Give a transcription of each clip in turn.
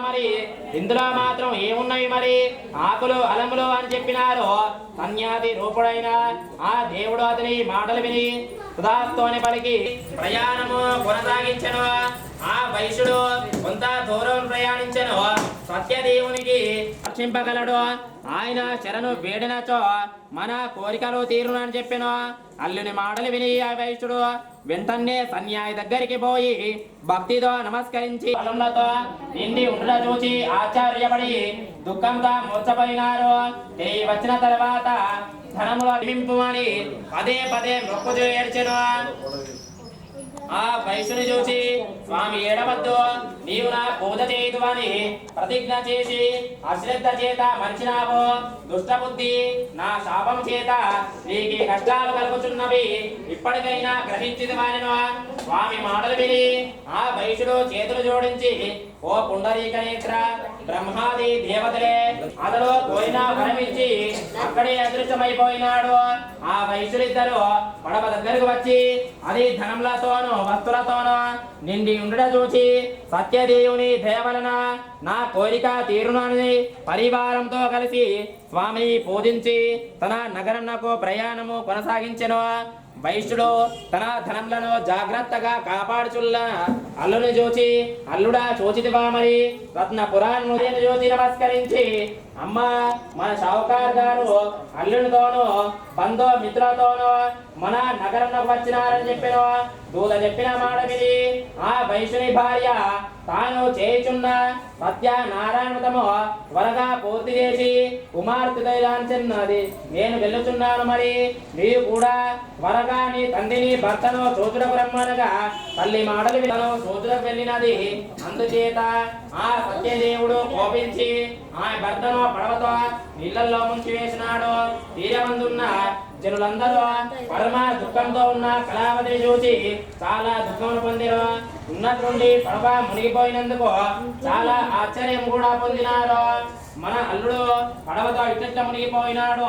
మరి. ఇందులో మాత్రం ఏమున్నాయి మరి? ఆకులు అలములు అని చెప్పినారు. సన్యాసి రూపుడైన ఆ దేవుడు అతని మాటలు విని సుధాస్తోని పలికి ప్రయాణము కొనసాగించను. ఆ వైశ్యుడు కొంత దూరం ప్రయాణించను. సత్యదేవునికి రక్షింపగలడు. ఆయన శరణు వేడినచో మన కోరికలు తీరునని చెప్పాను. అల్లుని మాటలు విని ఆ వైశ్యుడు వెంటనే సన్యాయి దగ్గరికి పోయి భక్తితో నమస్కరించి ఫలములతో నిండి ఉండట చూచి ఆశ్చర్యపడి దుఃఖంతో మూర్చపోయినారు తిరిగి వచ్చిన తర్వాత ధనముల నింపు అని పదే పదే మొక్కు ఏడ్చెను. ఆ వయసును చూసి స్వామి ఏడవద్దు. నీవు నా పూజ చేయదు అని ప్రతిజ్ఞ చేసి అశ్రద్ధ చేత మరిచినావో. దుష్టబుద్ధి నా శాపం చేత నీకు కష్టాలు కలుగుతున్నవి ఇప్పటికైనా గ్రహించింది వారిను స్వామి మాటలు విని ఆ వైశ్యుడు చేతులు జోడించి ఓ పుండరీక నేత్ర బ్రహ్మాది దేవతలే అతడు పోయినా వరమిచ్చి అక్కడే అదృశ్యమైపోయినాడు. ఆ వైశ్యులిద్దరు పడవ దగ్గరకు వచ్చి అది ధనములతోను వస్తులతోను నిండి ఉండట చూచి సత్యదేవుని దేవలన నా కోరిక తీరునని పరివారంతో కలిసి స్వామిని పూజించి తన నగరంకు ప్రయాణము కొనసాగించెను. వైశ్యుడు తన ధనములను జాగ్రత్తగా కాపాడుచుల్ల అల్లుని చూచి అల్లుడా చూచితివా మరి? రత్న పురాణుడిని చూచి నమస్కరించి అమ్మ మన షావుకార్ గారు అల్లుడితోనూ బంధు మిత్రులతోనూ మన నగరంలో వచ్చినారని చెప్పిన దూత చెప్పిన మాట విని ఆ వైశ్యుని భార్య తాను చేయుచున్న సత్యనారాయణతము త్వరగా పూర్తి చేసి కుమార్తె లాంఛన్నది నేను వెళ్ళుచున్నాను మరి. నీవు కూడా త్వరగా నీ తండ్రిని భర్తను చూచుటకు రమ్మనగా తల్లి మాటలు వినను. చూచుటకు వెళ్ళినది. అందుచేత ఆ సత్యదేవుడు కోపించి మా భర్తను పడవతో నీళ్ళల్లో ముంచి వేసినాడు తీరమందున్న జనులందరూ పరమ దుఃఖంతో ఉన్న కళావతిని చూసి చాలా దుఃఖం పొందిరు. ఉన్నటువంటి పడవ మునిగిపోయినందుకు చాలా ఆశ్చర్యం కూడా పొందినారు మన అల్లుడు పడవతో ఇట్ల మునిగిపోయినాడు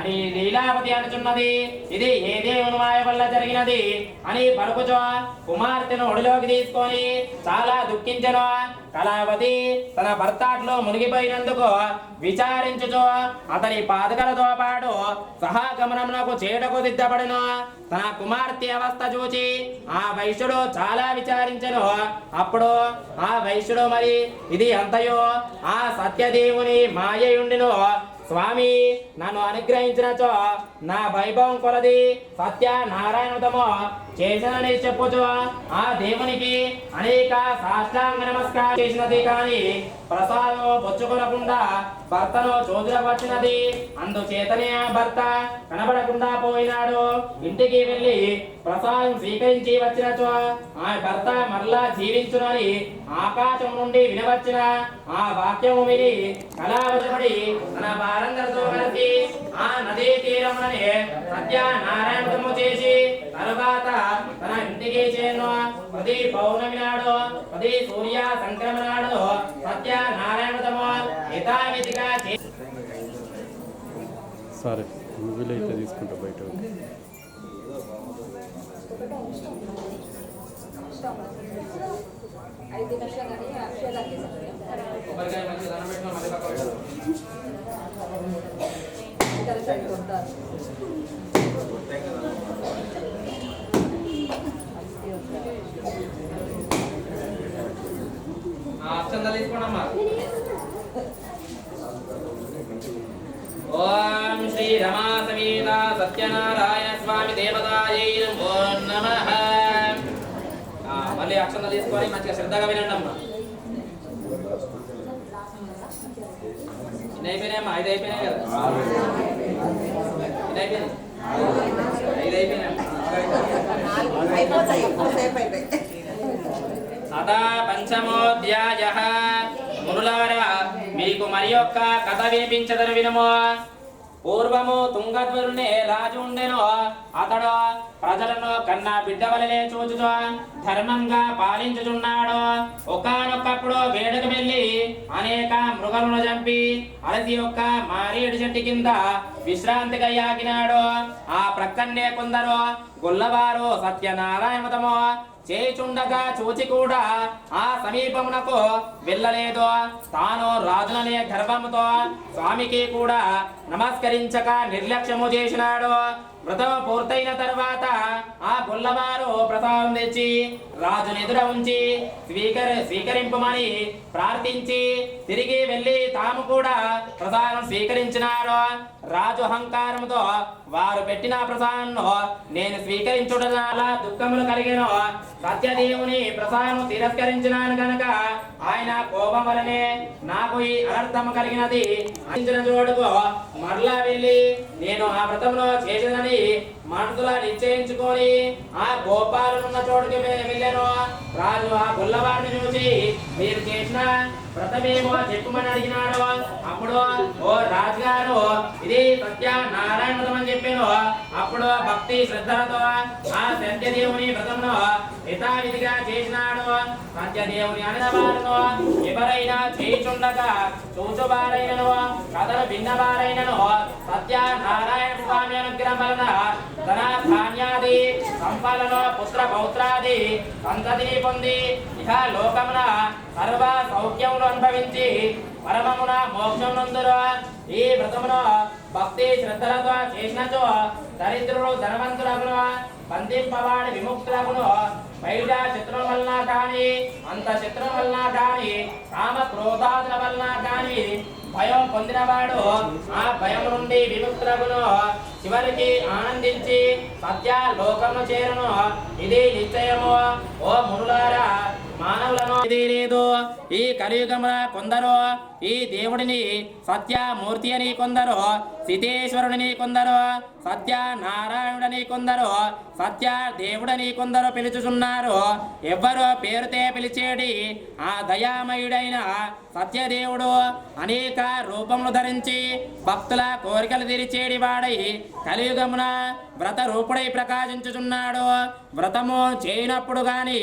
అని లీలావతి అనుచున్నది. ఇది ఏ దేవుని మాయ? వల్ల జరిగినది అని పలుకుచో కుమార్తెను ఒడిలోకి తీసుకొని చాలా దుఃఖించను కళావతి తన భర్తాట్లో మునిగిపోయినందుకు విచారించుచో అతని పాదకలతో పాటు సహాగమనమునకు చేటకు సిద్ధపడిను తన కుమార్తె అవస్థ చూచి ఆ వైశ్యుడు చాలా విచారించను. అప్పుడు ఆ వైశ్యుడు మరి ఇది అంతయో ఆ సత్యదేవుని మాయయుండిను స్వామి నన్ను అనుగ్రహించినచో నా వైభవం కొలది సత్య నారాయణతమో చేసినని చెప్పుచు ఆ దేవునికి అనేక సాష్టాంగ నమస్కారం చేసినది కానీ ప్రసాదం పుచ్చుకొనకుండా భర్తను చూదులకు వచ్చినది అందుచేతనే ఆ భర్త కనబడకుండా పోయినాడు. ఇంటికి వెళ్ళి ప్రసాదం స్వీకరించి వచ్చినచో ఆ భర్త మరలా జీవించునని ఆకాశం నుండి వినవచ్చిన ఆ వాక్యము విని కళావశపడి తన వారందరితో కలిసి ఆ నదీ తీరమునని సత్యనారాయణము చేసి తరువాత తన ఇంటికి చేను ప్రతి పౌర్ణమి నాడు ప్రతి సూర్య సంక్రమణ నాడు సత్య యథావిధిగా చే సరే తీసుకుంటా బయట. ఐదు నిమిషాలు కానీ అక్షరాలు కొబ్బరికాయ మంచిగా దండం పెట్టుకొని మళ్ళీ ఓం శ్రీ రమా సమేత సత్యనారాయణ స్వామి దేవతాయై నమో నమః ఆ, మళ్ళీ అక్షంతలు తీసుకొని మంచిగా శ్రద్ధగా వినండి అమ్మా ఎన్ని అయిపోయినాయమ్మా ఐదు అయిపోయినాయి కదా ఎన్ని అయిపోయినాయి ఐదు అయిపోయినాయి అయిపోతాయి ఎక్కువసేపు అయిపోయి అత పంచమోధ్యాయ మునులారా మీకు మరి యొక్క కథ వినిపించదని వినము. పూర్వము తుంగధ్వరునే రాజు ఉండెను అతడు ప్రజలను కన్నా బిడ్డ వలనే చూచుచు ధర్మంగా పాలించుచున్నాడు. ఒకనొక్కప్పుడు వేడుక వెళ్ళి అనేక మృగములను చంపి అలసి యొక్క మారేడు చెట్టు కింద విశ్రాంతిగా యాగినాడు. ఆ ప్రక్కనే కొందరు గుల్లవారు సత్యనారాయణతమో చేచుండగా చూచి కూడా ఆ సమీపమునకు వెళ్ళలేదు తాను రాజుననే గర్భముతో స్వామికి కూడా నమస్కరించక నిర్లక్ష్యము చేసినాడు వ్రతం పూర్తయిన తర్వాత ఆ పుల్లవారు ప్రసాదం తెచ్చి రాజుని ఎదుర ఉంచి స్వీకర స్వీకరింపమని ప్రార్థించి తిరిగి వెళ్ళి తాము కూడా ప్రసాదం స్వీకరించినారు. రాజు అహంకారంతో వారు పెట్టిన ప్రసాదంను నేను స్వీకరించుట చాలా దుఃఖములు కలిగిన. సత్యదేవుని ప్రసాదం తిరస్కరించినాను గనక ఆయన కోపం వలనే నాకు ఈ అనర్థము కలిగినది. అందించిన చోటుకు మరలా వెళ్ళి నేను ఆ వ్రతంలో చేసినని మనసులో నిశ్చయించుకొని ఆ గోపాలనున్న చోటుకి వె- వెళ్ళాను రాజు ఆ గుల్లవాడిని చూసి మీరు చేసిన వ్రతమేమో చెప్పుమని అడిగినాడు అప్పుడు ఓ రాజుగారు ఇది సత్య నారాయణ వ్రతం అని చెప్పాను. అప్పుడు భక్తి శ్రద్ధలతో ఆ సత్యదేవుని వ్రతమును యథావిధిగా చేసినాడు. సత్యదేవుని అనదవారును ఎవరైనా చేయుచుండగా చూచువారైనను కథలు భిన్నవారైనను సత్య చేయడం వలన ధన ధాన్యాది సంపదను పుత్ర పౌత్రాది సంతతిని పొంది ఇక లోకమున సర్వ సౌఖ్యమును అనుభవించి పరమమున మోక్షం ఈ వ్రతమును భక్తి శ్రద్ధలతో చేసినచో దరిద్రులు ధనవంతులగును బంధింపవాడి విముక్తులకును బయట చిత్రం వలన కాని అంత చిత్రం వలన కాని కామ క్రోధాదుల వలన కాని భయం పొందినవాడు ఆ భయం నుండి విముక్తులకును చివరికి ఆనందించి సత్య లోకము చేరును. ఇది నిశ్చయము. ఓ మునులారా మానవులను ఇది లేదు. ఈ కలియుగమున కొందరు ఈ దేవుడిని సత్యమూర్తి అని కొందరు సిద్ధేశ్వరుడిని కొందరు సత్య నారాయణుడని కొందరు సత్య దేవుడని కొందరు పిలుచుచున్నారు. ఎవ్వరు పేరుతే పిలిచేడి ఆ దయామయుడైన సత్యదేవుడు అనేక రూపములు ధరించి భక్తుల కోరికలు తీర్చేడి వాడై కలియుగమున వ్రత రూపుడై ప్రకాశించుచున్నాడు. వ్రతము చేయనప్పుడు గాని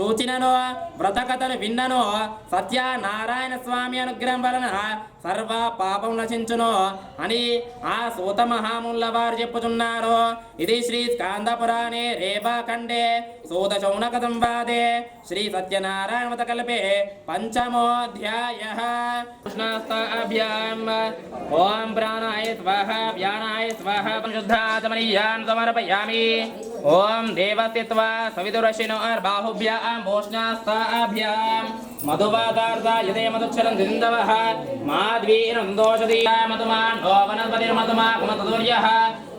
చూచినను వ్రత కథను విన్నను. సత్యనారాయణ స్వామి అనుగ్రహం వలన సర్వ పాపం నశించును అని ఆ సూత మహాముల్ల వారు చెప్పుచున్నారు. ఇది శ్రీ స్కాందపురాణే పురాణే రేవా సూత శౌనక సంవాదే శ్రీ సత్యనారాయణ వ్రత కల్పే పంచమోధ్యాయ. కృష్ణాస్తాభ్యాం ఓం ప్రాణాయ స్వాహ వ్యానాయ స్వాహ పరిశుద్ధాత్మనీయాన్ సమర్పయామి. ओम देवसित्वा सविदुरशिनो अर्बाहुभ्याम् भूष्णास्ताभ्याम् मधुवादार्दा यदे मधुक्षरं दिन्दवः माद्वीरं दोषदीया मधुमान् ओ वनस्पतिर्मधुमाकुमतदुर्यः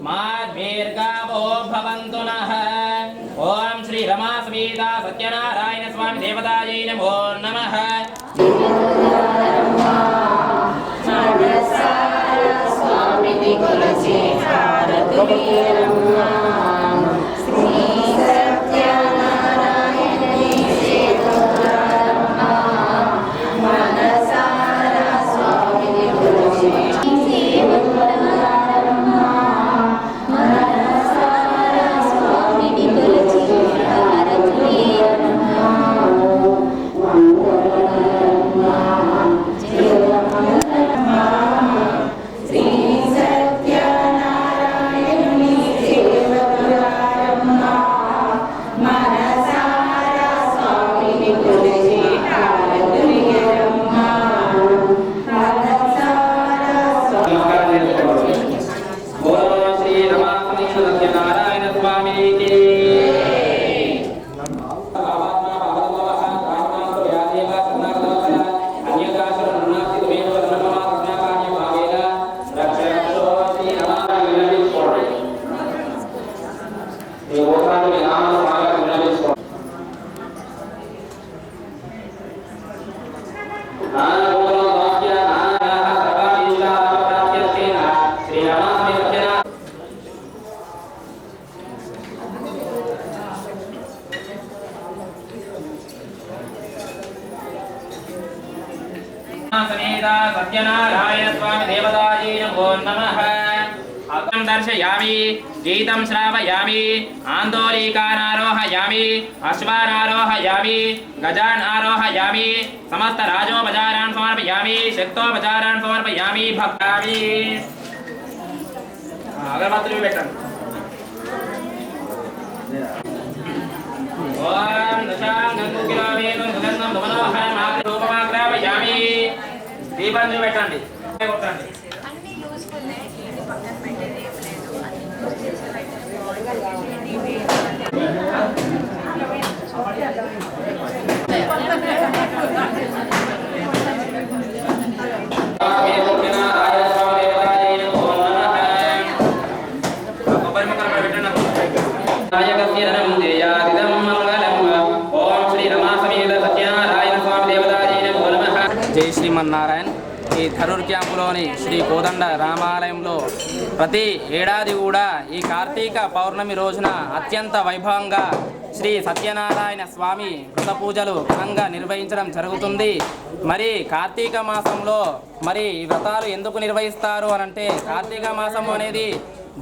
माद्वीर्गावो भवन्तु नः। ॐ श्रीरमा समेता सत्यनारायणस्वामि देवतायै नमो नमः। स्वामिनि कुलचेतारतुवीरम्मा समेता सत्यनारायण स्वामी देवतायै नमो नमः। अग्रं दर्शयामि, गीतं श्रावयामि आन्दोलिकान् आरोहयामि अश्वान् आरोहयामि गजान् ओम दशां गंगू किलो దీపాన్ని చూపెట్టండి కొట్టండి జై శ్రీమన్నారాయణ్. ఈ థరూర్ క్యాంపులోని శ్రీ కోదండ రామాలయంలో ప్రతి ఏడాది కూడా ఈ కార్తీక పౌర్ణమి రోజున అత్యంత వైభవంగా శ్రీ సత్యనారాయణ స్వామి వ్రత పూజలు ఘనంగా నిర్వహించడం జరుగుతుంది. మరి కార్తీక మాసంలో మరి ఈ వ్రతాలు ఎందుకు నిర్వహిస్తారు అనంటే కార్తీక మాసం అనేది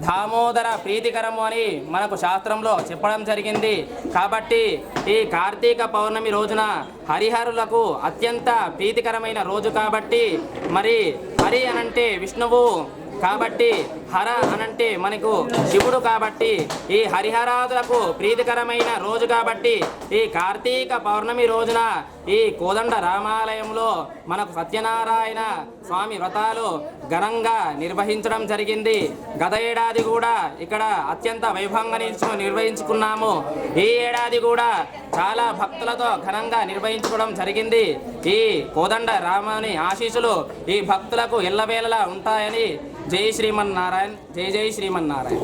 దామోదర ప్రీతికరము అని మనకు శాస్త్రంలో చెప్పడం జరిగింది. కాబట్టి ఈ కార్తీక పౌర్ణమి రోజున హరిహరులకు అత్యంత ప్రీతికరమైన రోజు కాబట్టి మరి హరి అనంటే విష్ణువు కాబట్టి హర అనంటే మనకు శివుడు కాబట్టి ఈ హరిహరాదులకు ప్రీతికరమైన రోజు కాబట్టి ఈ కార్తీక పౌర్ణమి రోజున ఈ కోదండ రామాలయంలో మనకు సత్యనారాయణ స్వామి వ్రతాలు ఘనంగా నిర్వహించడం జరిగింది. గత ఏడాది కూడా ఇక్కడ అత్యంత వైభవంగా నిర్వహించుకున్నాము. ఈ ఏడాది కూడా చాలా భక్తులతో ఘనంగా నిర్వహించుకోవడం జరిగింది. ఈ కోదండ రామాని ఆశీస్సులు ఈ భక్తులకు ఎల్లవేళలా ఉంటాయని జై శ్రీమన్నారాయణ జై జై శ్రీమన్నారాయణ